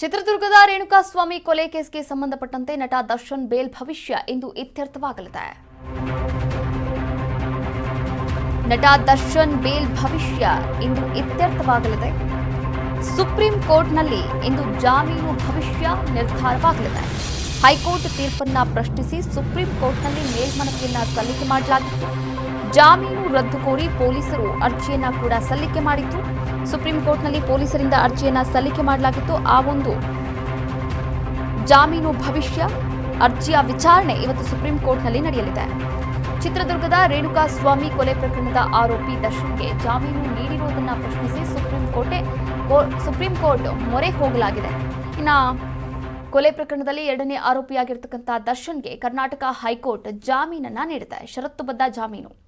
ಚಿತ್ರದುರ್ಗದ ರೇಣುಕಾಸ್ವಾಮಿ ಕೊಲೆ ಕೇಸ್ಗೆ ಸಂಬಂಧಪಟ್ಟಂತೆ ನಟ ದರ್ಶನ್ ಬೇಲ್ ಭವಿಷ್ಯ ಇಂದು ಇತ್ಯರ್ಥವಾಗಲಿದೆ. ನಟ ದರ್ಶನ್ ಬೇಲ್ ಭವಿಷ್ಯ ಇಂದು ಇತ್ಯರ್ಥವಾಗಲಿದೆ. ಸುಪ್ರೀಂ ಕೋರ್ಟ್ನಲ್ಲಿ ಇಂದು ಜಾಮೀನು ಭವಿಷ್ಯ ನಿರ್ಧಾರವಾಗಲಿದೆ. ಹೈಕೋರ್ಟ್ ತೀರ್ಪನ್ನ ಪ್ರಶ್ನಿಸಿ ಸುಪ್ರೀಂ ಕೋರ್ಟ್ನಲ್ಲಿ ಮೇಲ್ಮನವಿಯನ್ನ ಸಲ್ಲಿಕೆ ಮಾಡಲಾಗಿತ್ತು. ಜಾಮೀನು ರದ್ದು ಕೋರಿ ಪೊಲೀಸರು ಅರ್ಜಿಯನ್ನ ಕೂಡ ಸಲ್ಲಿಕೆ ಮಾಡಿತ್ತು. ಸುಪ್ರೀಂ ಕೋರ್ಟ್ನಲ್ಲಿ ಪೊಲೀಸರಿಂದ ಅರ್ಜಿಯನ್ನ ಸಲ್ಲಿಕೆ ಮಾಡಲಾಗಿತ್ತು. ಆ ಒಂದು ಜಾಮೀನು ಭವಿಷ್ಯ, ಅರ್ಜಿಯ ವಿಚಾರಣೆ ಇವತ್ತು ಸುಪ್ರೀಂ ಕೋರ್ಟ್ನಲ್ಲಿ ನಡೆಯಲಿದೆ. ಚಿತ್ರದುರ್ಗದ ರೇಣುಕಾಸ್ವಾಮಿ ಕೊಲೆ ಪ್ರಕರಣದ ಆರೋಪಿ ದರ್ಶನ್ಗೆ ಜಾಮೀನು ನೀಡಿರುವುದನ್ನು ಪ್ರಶ್ನಿಸಿ ಸುಪ್ರೀಂ ಕೋರ್ಟೆ ಸುಪ್ರೀಂ ಕೋರ್ಟ್ ಮೊರೆ ಹೋಗಲಾಗಿದೆ. ಇನ್ನು ಕೊಲೆ ಪ್ರಕರಣದಲ್ಲಿ ಎರಡನೇ ಆರೋಪಿಯಾಗಿರ್ತಕ್ಕಂಥ ದರ್ಶನ್ಗೆ ಕರ್ನಾಟಕ ಹೈಕೋರ್ಟ್ ಜಾಮೀನನ್ನ ನೀಡಿದೆ. ಷರತ್ತುಬದ್ಧ ಜಾಮೀನು.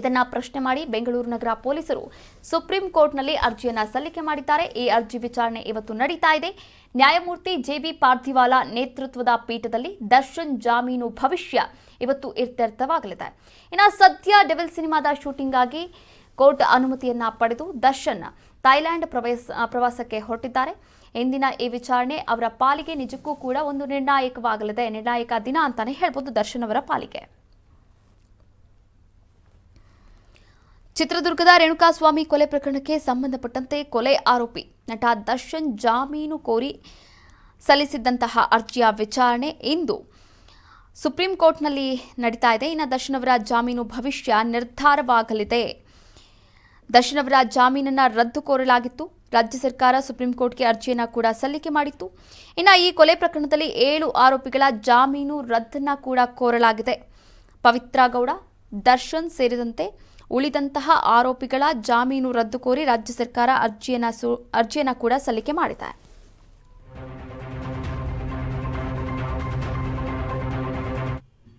ಇದನ್ನ ಪ್ರಶ್ನೆ ಮಾಡಿ ಬೆಂಗಳೂರು ನಗರ ಪೊಲೀಸರು ಸುಪ್ರೀಂ ಕೋರ್ಟ್ನಲ್ಲಿ ಅರ್ಜಿಯನ್ನು ಸಲ್ಲಿಕೆ ಮಾಡಿದ್ದಾರೆ. ಈ ಅರ್ಜಿ ವಿಚಾರಣೆ ಇವತ್ತು ನಡೀತಾ ಇದೆ. ನ್ಯಾಯಮೂರ್ತಿ ಜೆಬಿ ಪಾರ್ಥಿವಾಲಾ ನೇತೃತ್ವದ ಪೀಠದಲ್ಲಿ ದರ್ಶನ್ ಜಾಮೀನು ಭವಿಷ್ಯ ಇವತ್ತು ಇತ್ಯರ್ಥವಾಗಲಿದೆ. ಇನ್ನು ಸದ್ಯ ಡೆವಿಲ್ ಸಿನಿಮಾದ ಶೂಟಿಂಗ್ ಆಗಿ ಕೋರ್ಟ್ ಅನುಮತಿಯನ್ನ ಪಡೆದು ದರ್ಶನ್ ಥೈಲ್ಯಾಂಡ್ ಪ್ರವೇಶ ಪ್ರವಾಸಕ್ಕೆ ಹೊರಟಿದ್ದಾರೆ. ಇಂದಿನ ಈ ವಿಚಾರಣೆ ಅವರ ಪಾಲಿಗೆ ನಿಜಕ್ಕೂ ಕೂಡ ಒಂದು ನಿರ್ಣಾಯಕವಾಗಲಿದೆ. ನಿರ್ಣಾಯಕ ದಿನ ಅಂತಾನೆ ಹೇಳ್ಬೋದು ದರ್ಶನ್ ಅವರ ಪಾಲಿಗೆ. ಚಿತ್ರದುರ್ಗದ ರೇಣುಕಾಸ್ವಾಮಿ ಕೊಲೆ ಪ್ರಕರಣಕ್ಕೆ ಸಂಬಂಧಪಟ್ಟಂತೆ ಕೊಲೆ ಆರೋಪಿ ನಟ ದರ್ಶನ್ ಜಾಮೀನು ಕೋರಿ ಸಲ್ಲಿಸಿದ್ದಂತಹ ಅರ್ಜಿಯ ವಿಚಾರಣೆ ಇಂದು ಸುಪ್ರೀಂ ಕೋರ್ಟ್ನಲ್ಲಿ ನಡೀತಾ ಇದೆ. ಇನ್ನು ದರ್ಶನ್ ಅವರ ಜಾಮೀನು ಭವಿಷ್ಯ ನಿರ್ಧಾರವಾಗಲಿದೆ. ದರ್ಶನ್ ಅವರ ಜಾಮೀನನ್ನು ರದ್ದು ಕೋರಲಾಗಿತ್ತು. ರಾಜ್ಯ ಸರ್ಕಾರ ಸುಪ್ರೀಂ ಕೋರ್ಟ್ಗೆ ಅರ್ಜಿಯನ್ನು ಕೂಡ ಸಲ್ಲಿಕೆ ಮಾಡಿತ್ತು. ಇನ್ನು ಈ ಕೊಲೆ ಪ್ರಕರಣದಲ್ಲಿ ಏಳು ಆರೋಪಿಗಳ ಜಾಮೀನು ರದ್ದನ್ನು ಕೂಡ ಕೋರಲಾಗಿದೆ. ಪವಿತ್ರ ಗೌಡ, ದರ್ಶನ್ ಸೇರಿದಂತೆ ಉಳಿದಂತಹ ಆರೋಪಿಗಳ ಜಾಮೀನು ರದ್ದು ಕೋರಿ ರಾಜ್ಯ ಸರ್ಕಾರ ಅರ್ಜಿಯನ್ನು ಅರ್ಜಿಯನ್ನು ಕೂಡ ಸಲ್ಲಿಕೆ ಮಾಡಿದೆ.